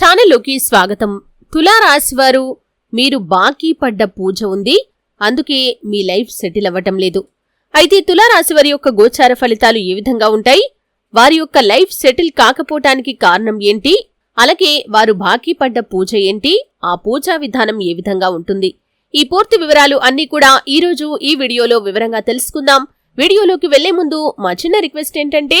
ఛానల్లోకి స్వాగతం. తులారాశి వారు మీరు బాకీ పడ్డ పూజ ఉంది. అందుకే మీ లైఫ్ సెటిల్ అవ్వటం లేదు. అయితే తులారాశి వారి యొక్క గోచార ఫలితాలు ఏ విధంగా ఉంటాయి? వారి యొక్క లైఫ్ సెటిల్ కాకపోవటానికి కారణం ఏంటి? అలాగే వారు బాకీ పడ్డ పూజ ఏంటి? ఆ పూజా విధానం ఏ విధంగా ఉంటుంది? ఈ పూర్తి వివరాలు అన్నీ కూడా ఈ రోజు ఈ వీడియోలో వివరంగా తెలుసుకుందాం. వీడియోలోకి వెళ్ళే ముందు మా చిన్న రిక్వెస్ట్ ఏంటంటే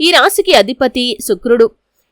ఈ రాశికి అధిపతి శుక్రుడు.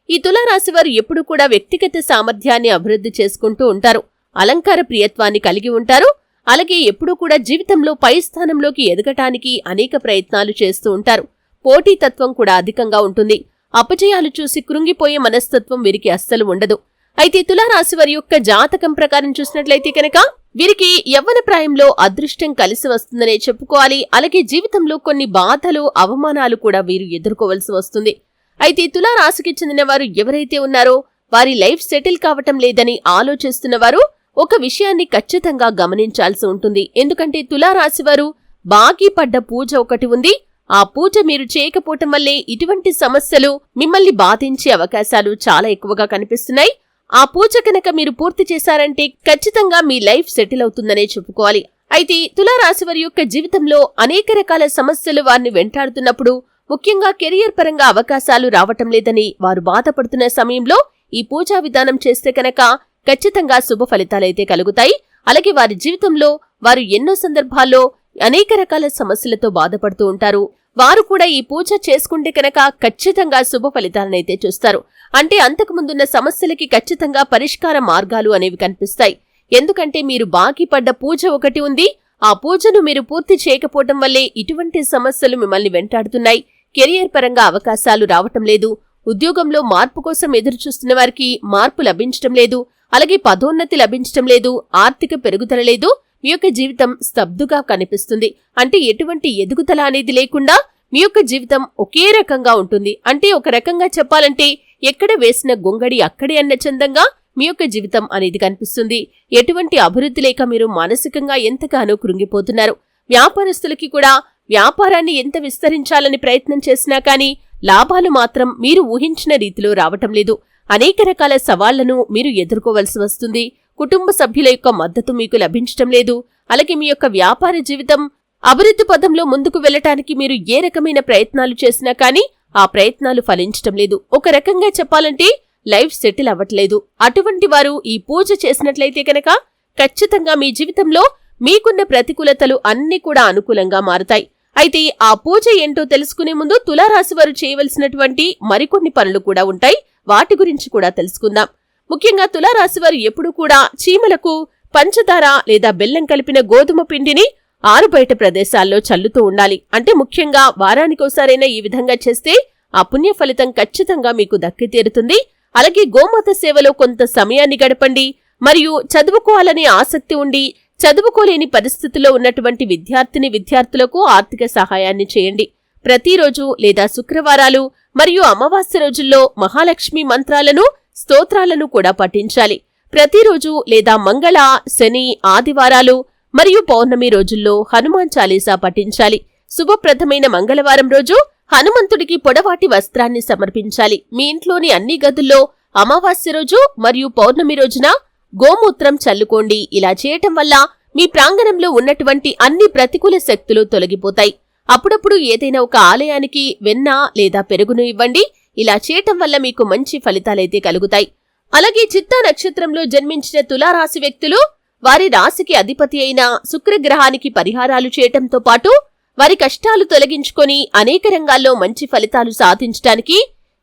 ఈ తులారాశి వారు ఎప్పుడూ కూడా వ్యక్తిగత సామర్థ్యాన్ని అభివృద్ధి చేసుకుంటూ ఉంటారు. అలంకార ప్రియత్వాన్ని కలిగి ఉంటారు. అలాగే ఎప్పుడూ కూడా జీవితంలో పై స్థానంలోకి ఎదగటానికి అనేక ప్రయత్నాలు చేస్తూ ఉంటారు. పోటీతత్వం కూడా అధికంగా ఉంటుంది. అపజయాలు చూసి కృంగిపోయే మనస్తత్వం వీరికి అస్సలు ఉండదు. అయితే తులారాశి వారి యొక్క జాతకం ప్రకారం చూసినట్లయితే కనుక వీరికి యవ్వన ప్రాయంలో అదృష్టం కలిసి వస్తుందనే చెప్పుకోవాలి. అలాగే జీవితంలో కొన్ని బాధలు అవమానాలు కూడా వీరు ఎదుర్కోవలసి వస్తుంది. అయితే తులారాశికి చెందిన వారు ఎవరైతే ఉన్నారో వారి లైఫ్ సెటిల్ కావటం లేదని ఆలోచిస్తున్న వారు ఒక విషయాన్ని ఖచ్చితంగా గమనించాల్సి ఉంటుంది. ఎందుకంటే తులారాశి వారు బాకీ పడ్డ పూజ ఒకటి ఉంది. ఆ పూజ మీరు చేయకపోవటం వల్లే ఇటువంటి సమస్యలు మిమ్మల్ని బాధించే అవకాశాలు చాలా ఎక్కువగా కనిపిస్తున్నాయి. ఆ పూజ కనుక మీరు పూర్తి చేశారంటే ఖచ్చితంగా మీ లైఫ్ సెటిల్ అవుతుందనే చెప్పుకోవాలి. అయితే తులారాశి వారి యొక్క జీవితంలో అనేక రకాల సమస్యలు వారిని వెంటాడుతున్నప్పుడు ముఖ్యంగా కెరియర్ పరంగా అవకాశాలు రావటం లేదని వారు బాధపడుతున్న సమయంలో ఈ పూజా విధానం చేస్తే కనుక ఖచ్చితంగా శుభ ఫలితాలైతే కలుగుతాయి. అలాగే వారి జీవితంలో వారు ఎన్నో సందర్భాల్లో అనేక రకాల సమస్యలతో బాధపడుతూ ఉంటారు. వారు కూడా ఈ పూజ చేసుకుంటే కనుక ఖచ్చితంగా శుభ ఫలితాలనైతే చూస్తారు. అంటే అంతకుముందున్న సమస్యలకి ఖచ్చితంగా పరిష్కార మార్గాలు అనేవి కనిపిస్తాయి. ఎందుకంటే మీరు బాకీ పడ్డ పూజ ఒకటి ఉంది. ఆ పూజను మీరు పూర్తి చేయకపోవటం వల్లే ఇటువంటి సమస్యలు మిమ్మల్ని వెంటాడుతున్నాయి. కెరియర్ పరంగా అవకాశాలు రావటం లేదు. ఉద్యోగంలో మార్పు కోసం ఎదురుచూస్తున్న వారికి మార్పు లభించటం లేదు. అలాగే పదోన్నతి లభించటం లేదు. ఆర్థిక పెరుగుదల లేదు. మీ యొక్క జీవితం స్తబ్దుగా కనిపిస్తుంది. అంటే ఎటువంటి ఎదుగుదల అనేది లేకుండా మీ యొక్క జీవితం ఒకే రకంగా ఉంటుంది. అంటే ఒక రకంగా చెప్పాలంటే ఎక్కడ వేసిన గొంగడి అక్కడే అన్న చందంగా మీ యొక్క జీవితం అనేది కనిపిస్తుంది. ఎటువంటి అభివృద్ధి లేక మీరు మానసికంగా ఎంతగానో కృంగిపోతున్నారు. వ్యాపారస్తులకి కూడా వ్యాపారాన్ని ఎంత విస్తరించాలని ప్రయత్నం చేసినా కానీ లాభాలు మాత్రం మీరు ఊహించిన రీతిలో రావటం లేదు. అనేక రకాల సవాళ్ళను మీరు ఎదుర్కోవలసి వస్తుంది. కుటుంబ సభ్యుల యొక్క మద్దతు మీకు లభించటం లేదు. అలాగే మీ యొక్క వ్యాపార జీవితం అభివృద్ధి పదంలో ముందుకు వెళ్ళటానికి మీరు ఏ రకమైన ప్రయత్నాలు చేసినా కానీ ఆ ప్రయత్నాలు ఫలించటం లేదు. ఒక రకంగా చెప్పాలంటే లైఫ్ సెటిల్ అవ్వట్లేదు. అటువంటి వారు ఈ పూజ చేసినట్లయితే కనుక ఖచ్చితంగా మీ జీవితంలో మీకున్న ప్రతికూలతలు అన్ని కూడా అనుకూలంగా మారుతాయి. అయితే ఆ పూజ ఏంటో తెలుసుకునే ముందు తులారాశి వారు చేయవలసినటువంటి మరికొన్ని పనులు కూడా ఉంటాయి. వాటి గురించి కూడా తెలుసుకుందాం. ముఖ్యంగా తులారాశి వారు ఎప్పుడూ కూడా చీమలకు పంచదార లేదా బెల్లం కలిపిన గోధుమ పిండిని ఆరుబయట ప్రదేశాల్లో చల్లుతూ ఉండాలి. అంటే ముఖ్యంగా వారానికోసారైనా ఈ విధంగా చేస్తే ఆ పుణ్య ఫలితం ఖచ్చితంగా మీకు దక్కి తీరుతుంది. అలాగే గోమాత సేవలో కొంత సమయాన్ని గడపండి. మరియు చదువుకోవాలనే ఆసక్తి ఉండి చదువుకోలేని పరిస్థితుల్లో ఉన్నటువంటి విద్యార్థిని విద్యార్థులకు ఆర్థిక సహాయాన్ని చేయండి. ప్రతిరోజు లేదా శుక్రవారాలు మరియు అమావాస్య రోజుల్లో మహాలక్ష్మి మంత్రాలను స్తోత్రాలను కూడా పఠించాలి. ప్రతిరోజు లేదా మంగళ శని ఆదివారాలు మరియు పౌర్ణమి రోజుల్లో హనుమాన్ చాలీసా పఠించాలి. శుభప్రదమైన మంగళవారం రోజు హనుమంతుడికి పొడవాటి వస్త్రాన్ని సమర్పించాలి. మీ ఇంట్లోని అన్ని గదుల్లో అమావాస్య రోజు మరియు పౌర్ణమి రోజున గోమూత్రం చల్లుకోండి. ఇలా చేయటం వల్ల మీ ప్రాంగణంలో ఉన్నటువంటి అన్ని ప్రతికూల శక్తులు తొలగిపోతాయి. అప్పుడప్పుడు ఏదైనా ఒక ఆలయానికి వెన్న లేదా పెరుగును ఇవ్వండి. ఇలా చేయటం వల్ల మీకు మంచి ఫలితాలైతే కలుగుతాయి. అలాగే చిత్తా నక్షత్రంలో జన్మించిన తులారాశి వ్యక్తులు వారి రాశికి అధిపతి అయిన శుక్రగ్రహానికి పరిహారాలు చేయటంతో పాటు వారి కష్టాలు తొలగించుకొని అనేక రంగాల్లో మంచి ఫలితాలు సాధించటానికి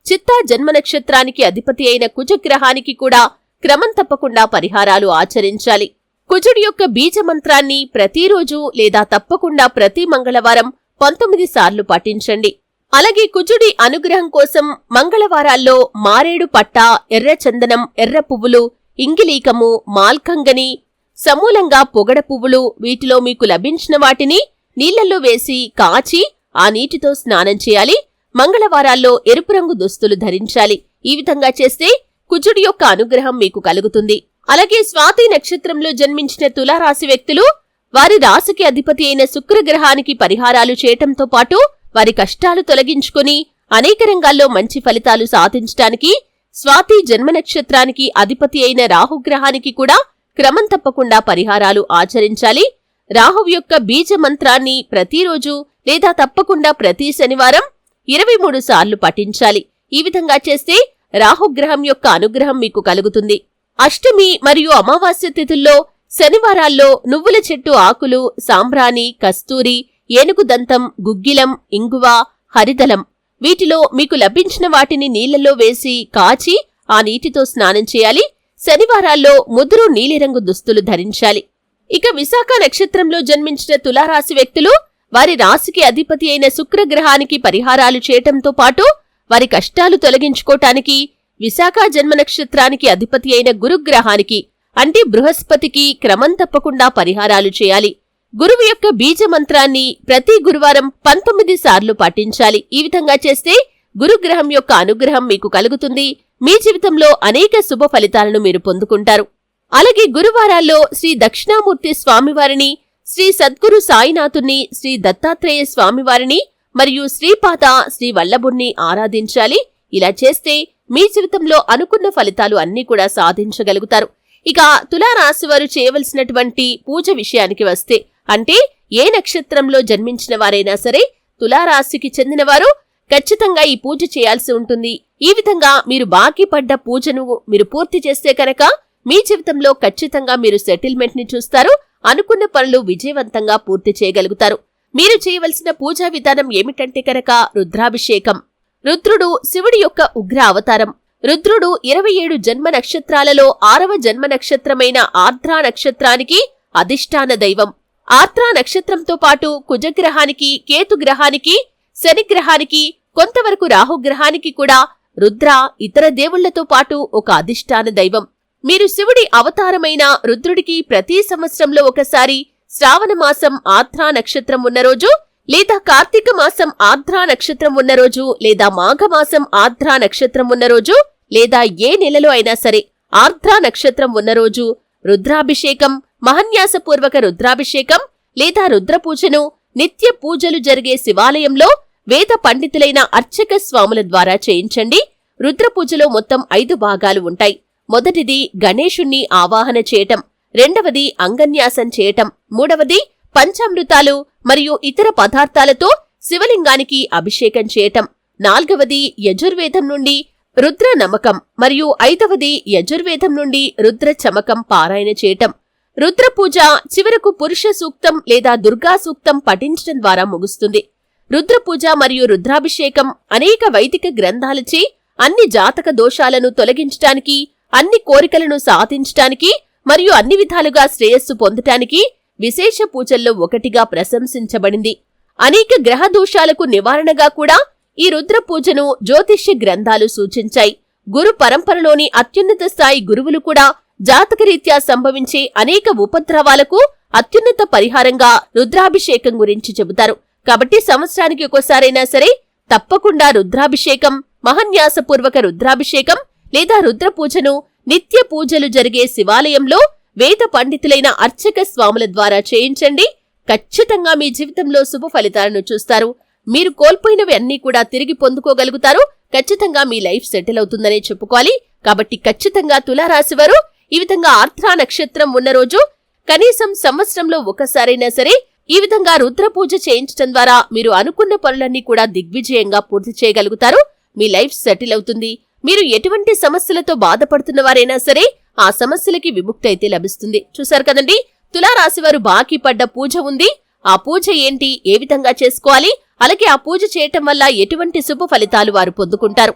చిత్తా జన్మ నక్షత్రానికి అధిపతి అయిన కుజగ్రహానికి కూడా క్రమం తప్పకుండా పరిహారాలు ఆచరించాలి. కుజుడి యొక్క బీజ మంత్రాన్ని ప్రతిరోజు లేదా తప్పకుండా ప్రతి మంగళవారం పంతొమ్మిది సార్లు పఠించండి. అలాగే కుజుడి అనుగ్రహం కోసం మంగళవారాల్లో మారేడు పట్ట ఎర్ర చందనం ఎర్ర పువ్వులు ఇంగిలీకము మాల్కంగని సమూలంగా పొగడ పువ్వులు వీటిలో మీకు లభించిన వాటిని నీళ్ళలో వేసి కాచి ఆ నీటితో స్నానం చేయాలి. మంగళవారాల్లో ఎరుపు రంగు దుస్తులు ధరించాలి. ఈ విధంగా చేస్తే కుజుడి యొక్క అనుగ్రహం మీకు కలుగుతుంది. అలాగే స్వాతి నక్షత్రంలో జన్మించిన తులారాశి వ్యక్తులు వారి రాశికి అధిపతి అయిన శుక్రగ్రహానికి పరిహారాలు చేయటంతో పాటు వారి కష్టాలు తొలగించుకుని అనేక రంగాల్లో మంచి ఫలితాలు సాధించటానికి స్వాతి జన్మ నక్షత్రానికి అధిపతి అయిన రాహుగ్రహానికి కూడా క్రమం తప్పకుండా పరిహారాలు ఆచరించాలి. రాహువు యొక్క బీజ మంత్రాన్ని ప్రతిరోజు లేదా తప్పకుండా ప్రతి శనివారం ఇరవై మూడు సార్లు పఠించాలి. ఈ విధంగా చేస్తే రాహుగ్రహం యొక్క అనుగ్రహం మీకు కలుగుతుంది. అష్టమి మరియు అమావాస్య తిథుల్లో శనివారాల్లో నువ్వుల చెట్టు ఆకులు సాంబ్రాణి కస్తూరి ఏనుగు దంతం గుగ్గిలం ఇంగువ హరిదలం వీటిలో మీకు లభించిన వాటిని నీళ్ళలో వేసి కాచి ఆ నీటితో స్నానం చేయాలి. శనివారాల్లో ముదురు నీలిరంగు దుస్తులు ధరించాలి. ఇక విశాఖ నక్షత్రంలో జన్మించిన తులారాశి వ్యక్తులు వారి రాశికి అధిపతి అయిన శుక్రగ్రహానికి పరిహారాలు చేయటంతో పాటు వారి కష్టాలు తొలగించుకోటానికి విశాఖ జన్మ నక్షత్రానికి అధిపతి అయిన గురుగ్రహానికి అంటే బృహస్పతికి క్రమం తప్పకుండా పరిహారాలు చేయాలి. గురువు యొక్క బీజ మంత్రాన్ని ప్రతి గురువారం పంతొమ్మిది సార్లు పాటించాలి ఈ విధంగా చేస్తే గురుగ్రహం యొక్క అనుగ్రహం మీకు కలుగుతుంది. మీ జీవితంలో అనేక శుభ ఫలితాలను మీరు పొందుకుంటారు. అలాగే గురువారాల్లో శ్రీ దక్షిణామూర్తి స్వామివారిని శ్రీ సద్గురు సాయినాథుని శ్రీ దత్తాత్రేయ స్వామివారిని మరియు శ్రీపాద శ్రీ వల్లభుణ్ణి ఆరాధించాలి. ఇలా చేస్తే మీ జీవితంలో అనుకున్న ఫలితాలు అన్నీ కూడా సాధించగలుగుతారు. ఇక తులారాశి వారు చేయవలసినటువంటి పూజ విషయానికి వస్తే అంటే ఏ నక్షత్రంలో జన్మించిన వారైనా సరే తులారాశికి చెందినవారు ఖచ్చితంగా ఈ పూజ చేయాల్సి ఉంటుంది. ఈ విధంగా మీరు బాకీ పడ్డ పూజను మీరు పూర్తి చేస్తే కనుక మీ జీవితంలో ఖచ్చితంగా మీరు సెటిల్మెంట్ని చూస్తారు. అనుకున్న పనులు విజయవంతంగా పూర్తి చేయగలుగుతారు. మీరు చేయవలసిన పూజా విధానం ఏమిటంటే కనుక రుద్రాభిషేకం. రుద్రుడు శివుడి యొక్క ఉగ్ర అవతారం. రుద్రుడు ఇరవై ఏడు జన్మ నక్షత్రాలలో ఆరవ జన్మ నక్షత్రమైన ఆర్ద్రా నక్షత్రానికి అధిష్టాన దైవం. ఆర్ద్రా నక్షత్రంతో పాటు కుజగ్రహానికి కేతుగ్రహానికి శనిగ్రహానికి కొంతవరకు రాహుగ్రహానికి కూడా రుద్ర ఇతర దేవుళ్ళతో పాటు ఒక అధిష్టాన దైవం. మీరు శివుడి అవతారమైన రుద్రుడికి ప్రతి సంవత్సరంలో ఒకసారి శ్రావణ మాసం ఆర్ద్రా నక్షత్రం ఉన్న రోజు లేదా కార్తీక మాసం ఆర్ద్రా నక్షత్రం ఉన్న రోజు లేదా మాఘమాసం ఆర్ద్రా నక్షత్రం ఉన్న రోజు లేదా ఏ నెలలో అయినా సరే ఆర్ద్రా నక్షత్రం ఉన్న రోజు రుద్రాభిషేకం మహన్యాసపూర్వక రుద్రాభిషేకం లేదా రుద్రపూజను నిత్య పూజలు జరిగే శివాలయంలో వేద పండితులైన అర్చక స్వాముల ద్వారా చేయించండి. రుద్రపూజలో మొత్తం ఐదు భాగాలు ఉంటాయి. మొదటిది గణేశుణ్ణి ఆవాహన చేయటం రెండవది అంగన్యాసం చేయటం మూడవది పంచామృతాలు మరియు ఇతర పదార్థాలతో శివలింగానికి అభిషేకం చేయటం నాల్గవది యజుర్వేదం నుండి రుద్ర నమకం మరియు ఐదవది యజుర్వేదం నుండి రుద్ర చమకం పారాయణ చేయటం. రుద్రపూజ చివరకు పురుష సూక్తం లేదా దుర్గా సూక్తం పఠించడం ద్వారా ముగుస్తుంది. రుద్రపూజ మరియు రుద్రాభిషేకం అనేక వైదిక గ్రంథాలచే అన్ని జాతక దోషాలను తొలగించటానికి అన్ని కోరికలను సాధించటానికి మరియు అన్ని విధాలుగా శ్రేయస్సు పొందటానికి విశేష పూజల్లో ఒకటిగా ప్రశంసించబడింది. అనేక గ్రహ దోషాలకు నివారణగా కూడా ఈ రుద్రపూజను జ్యోతిష్య గ్రంథాలు సూచించాయి. గురు పరంపరలోని అత్యున్నత స్థాయి గురువులు కూడా జాతకరీత్యా సంభవించే అనేక ఉపద్రవాలకు అత్యున్నత పరిహారంగా రుద్రాభిషేకం గురించి చెబుతారు. కాబట్టి సంవత్సరానికి ఒక్కోసారైనా సరే తప్పకుండా రుద్రాభిషేకం మహన్యాసపూర్వక రుద్రాభిషేకం లేదా రుద్రపూజను నిత్య పూజలు జరిగే శివాలయంలో వేద పండితులైన అర్చక స్వాముల ద్వారా చేయించండి. ఖచ్చితంగా మీ జీవితంలో శుభ ఫలితాలను చూస్తారు. మీరు కోల్పోయినవి అన్నీ కూడా తిరిగి పొందుకోగలుగుతారు. ఖచ్చితంగా మీ లైఫ్ సెటిల్ అవుతుందనే చెప్పుకోవాలి. కాబట్టి ఖచ్చితంగా తులారాశివారు ఈ విధంగా ఆర్ద్రా నక్షత్రం ఉన్న రోజు కనీసం సంవత్సరంలో ఒకసారైనా సరే ఈ విధంగా రుద్ర పూజ చేయించడం ద్వారా మీరు అనుకున్న పనులన్నీ కూడా దిగ్విజయంగా పూర్తి చేయగలుగుతారు. మీ లైఫ్ సెటిల్ అవుతుంది. మీరు ఎటువంటి సమస్యలతో బాధపడుతున్న వారైనా సరే ఆ సమస్యలకి విముక్తి అయితే లభిస్తుంది. చూశారు కదండి? తులారాశివారు బాకీ పడ్డ పూజ ఉంది. ఆ పూజ ఏంటి? ఏ విధంగా చేసుకోవాలి? అలాగే ఆ పూజ చేయటం వల్ల ఎటువంటి శుభ ఫలితాలు వారు పొందుకుంటారు?